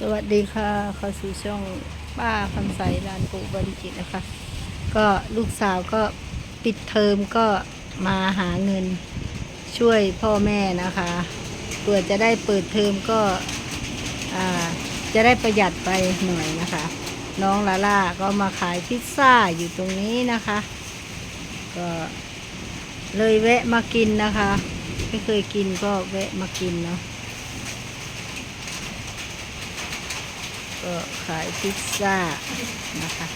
สวัสดีค่ะเข้าสู่ช่องป้าคำใสลานปูบริจิตนะคะ ก็ลูกสาวก็ปิดเทอมก็มาหาเงินช่วยพ่อแม่นะคะเพื่อจะได้เปิดเทอมก็จะได้ประหยัดไปหน่อยนะคะ น้องลาล่าก็มาขายพิซซ่าอยู่ตรงนี้นะคะ ก็เลยแวะมากินนะคะ ไม่เคยกินก็แวะมากินเนาะ ก็ขายพิซซ่านะคะ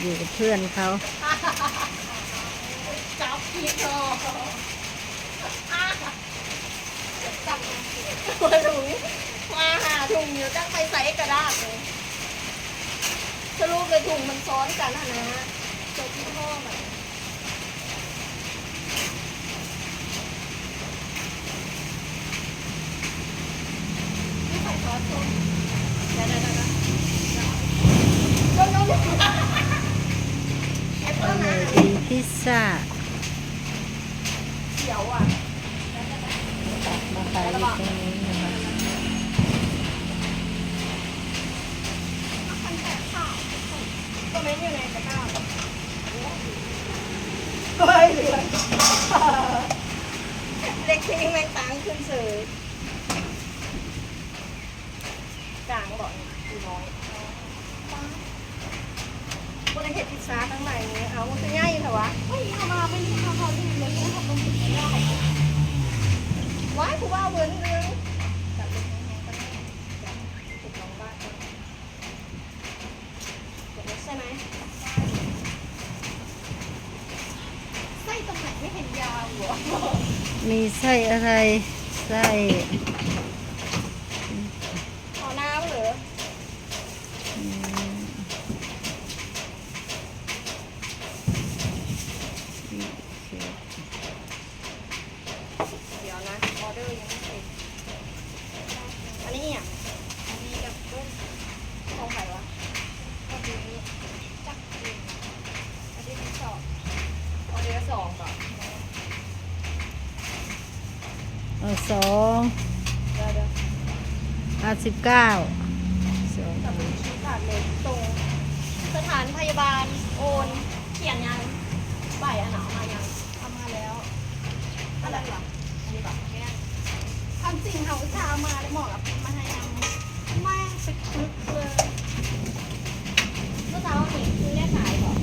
อยู่กับเพื่อนเขาจับผิดหรอจับถุงมาหาถุงอยู่ตั้งไปใส่กระดาษเลยสรุปเลยถุงมันซ้อนกันนะนะเจอที่ห้องอะไม่ใส่ซอสส้มเดี๋ยวเดี๋ยวเดี๋ยวเดี๋ยวเดี๋ยวเดี๋ยวเดี๋ยวเอฟ ก็ เฟิล เล นะ ย กินพิซซ่าเขียวอะมาขายอยู่ตรงนี้นะคะก็ไม่อยู่ในตะกร้าก็ไม่เล็กทิ้งแมงตังขึ้นสื่อ กลางบอกคือน้อยก็เลยเห็ดพิซซ่าทั้งหลายนี้เอามันจะง่ายเหรอวะเฮ้ยเอามาไม่ได้ทำเขาที่เลยเขาทำตรงนี้ได้ว้ายกูว่าเวิร์นเรื่องจับเล็กแห้งๆก็ได้ติดลองบ้านก่อนเลยใช่ไหมไส้ตรงไหนไม่เห็นยาวหัวมีไส้อะไรไส้ ขอน้ำเหรอ อืม เดี๋ยวนะออเดอร์ยังไม่เสร็จอันนี้อะอันนี้กับเบิ้ลของใครวะก็ดีจักรีอันนี้ที่สองออเดอร์สองก่อนเอาสองเดี๋ยวเดี๋ยวห้าสิบเก้าสอง จับเป็นชิ้นขาดเลยตรงสถานพ ยาบาลโอนเขียนยังใบอันหนามายังทำมาแล้วอะไรวะอันนี้แบบแม่ทำจริงเขาชามาแล้วหมอกับมาให้ยังแม่ไปคึกเลยเมื่อเช้านี่คือได้ขายก่อน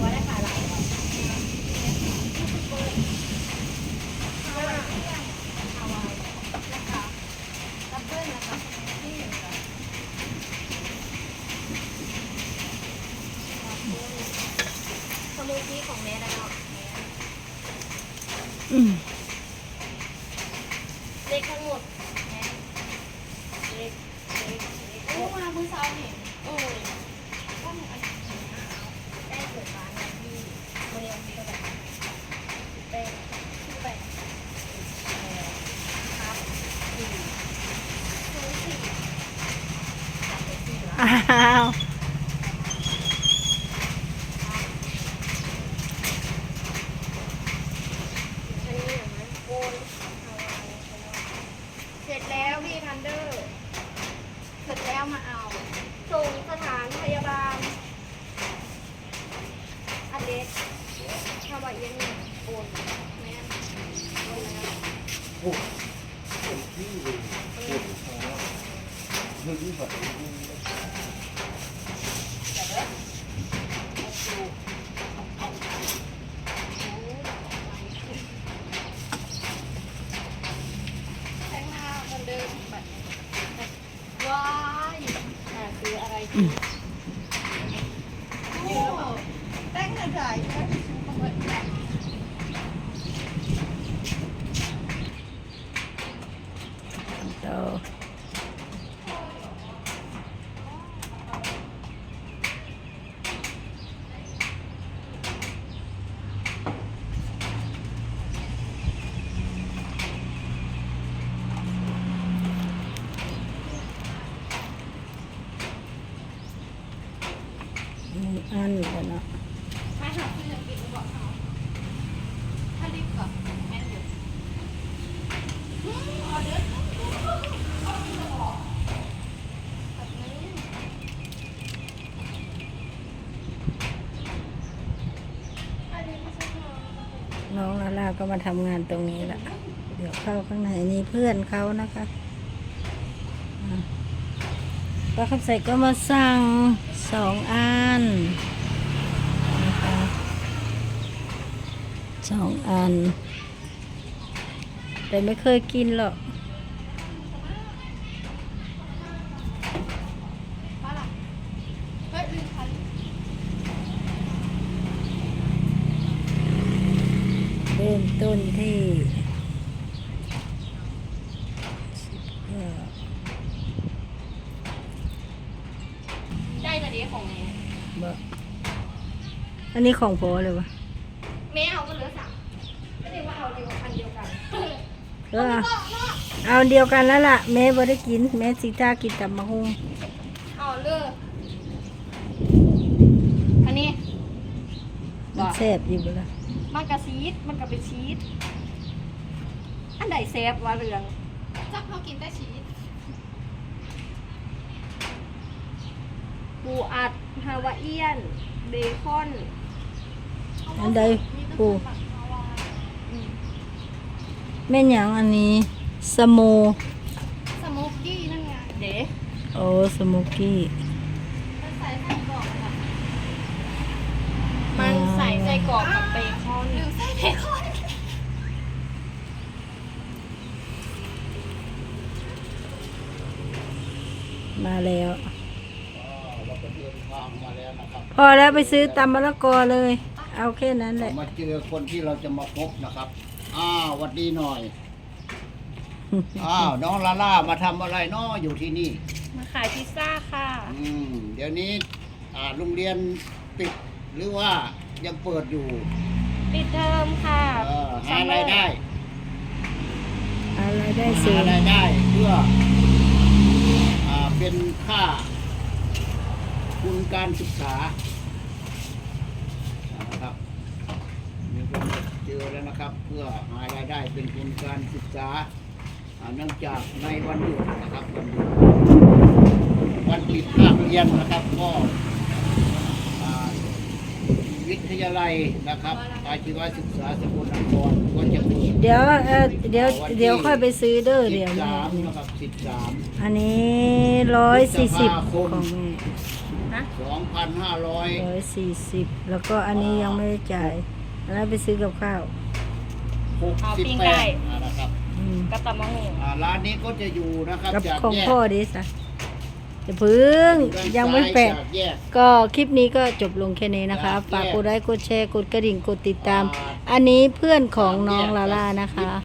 ว่าได้ขายหลายก่อนเอาไว้เอาไว้นะคะดับเบิ้ลนะคะที่หนึ่งค่ะ สมูทตี้ของแม่แล้วเนาะอืมเล็กทั้งหมดแม่เล็กเล็กเล็กโอ้มาเมื่อเช้านี่โอ้ยก็มีอันนี้นะเอาได้เกิดร้านเนี่ยที่โมเดลนี้ก็แบบได้ชื่อแบบเอ่อครับสี่สี่อ้าว อันนี้อย่างนั้นโอนเอาไว้เสร็จแล้วพี่ทันเดอร์ เสร็จแล้วมาเอา ส่งสถานพยาบาลอันเล็กชาวบ้านยังโอนแม่นโอนแล้ว โอ้เต็มที่เลยเต็มท้องเรื่องที่แบบ แทงหน้าคนเดิมแบบว้ายหา ซื้ออ อีกแล้วนะน้องลาลาก็มาทำงานตรงนี้ละเดี๋ยวเข้าข้างในนี่เพื่อนเขานะคะป้าคำใส่ก็มาสั่งสองอัน สองอัน แต่ไม่เคยกินหรอกว่าล่ะเฮ้ยลืมคันเริ่มต้นที่เอ่อได้แต่เดียวของแม่บ่อันนี้ของพอเลยวะ แม่เอาก็เหลือสามก็เรียกว่าเอาเดียวคันเดียวกัน เออ เอาเดียวกันแล้วล่ะ แม่บ่ได้กิน แม่สิท่ากินตับมะฮุงเอาเลือกอันนี้มันแซ่บอยู่บ่ล่ะมันกระชีสมันกระเป็นชีสอันใดเซฟวะเรืองจักเขากินแต่ชีสปูอัดฮาวาเอียน เบคอน อันใดปู แม่หยังอันนี้สโมสโมกกี้นั่นไงเด๋โอ้สโมกี้ มันใส่ไส้กรอกอะมันใส่ไส้กรอกกับเบคอนหรือใส่เบคอนมาแล้วเราก็เดินทางมาแล้วนะครับพอแล้วไปซื้อตำมะละกอเลย เอาแค่นั้นแหละ มาเจอคนที่เราจะมาพบนะครับ อ้าวหวัดดีหน่อย อ้าวน้องลาล่ามาทำอะไรน้ออยู่ที่นี่ มาขายพิซซ่าค่ะ อืมเดี๋ยวนี้ อ่าโรงเรียนปิดหรือว่ายังเปิดอยู่ปิดเทอมค่ะเออหารายได้อะไรได้สูหางรายได้เพื่อ อ่าเป็นค่าทุนการศึกษานะครับ มีคนเจอแล้วนะครับ เพื่อหารายได้เป็นทุนการศึกษาอ่าเนื่องจากในวันหยุดนะครับวันหยุดวันปิดภาคเรียนนะครับก็อ่าวิทยาลัยนะครับอาชีวศึกษาสกลนครก็จะเปิดเดี๋ยวเออเดี๋ยวเดี๋ยวค่อยไปซื้อเด้อสิเดี๋ยวบแม่สามนะครับสิบสามอันนี้ร้อยสี่สิบพฤษภาคขอมงแม่สองพันห้าร้อยร้อยสี่สิบแล้วก็อันนี้ยังไม่ได้จ่าย อันนั้นไปซื้อกับข้าว หกเอาสิบปิ้งแปไก่ดนะครับอืมกับตำมะฮงอ่าร้านนี้ก็จะอยู่นะครับกับจากของแยกพ่อดิสะจะพึ่งด้านยังไม่ซ้าแปะ จากแยก ก็คลิปนี้ก็จบลงแค่นี้นะคะจากแยกฝากกดไลค์กดแชร์กดกระดิ่งกดติดตามอ่าอันนี้เพื่อนของน้องลาล่านะคะ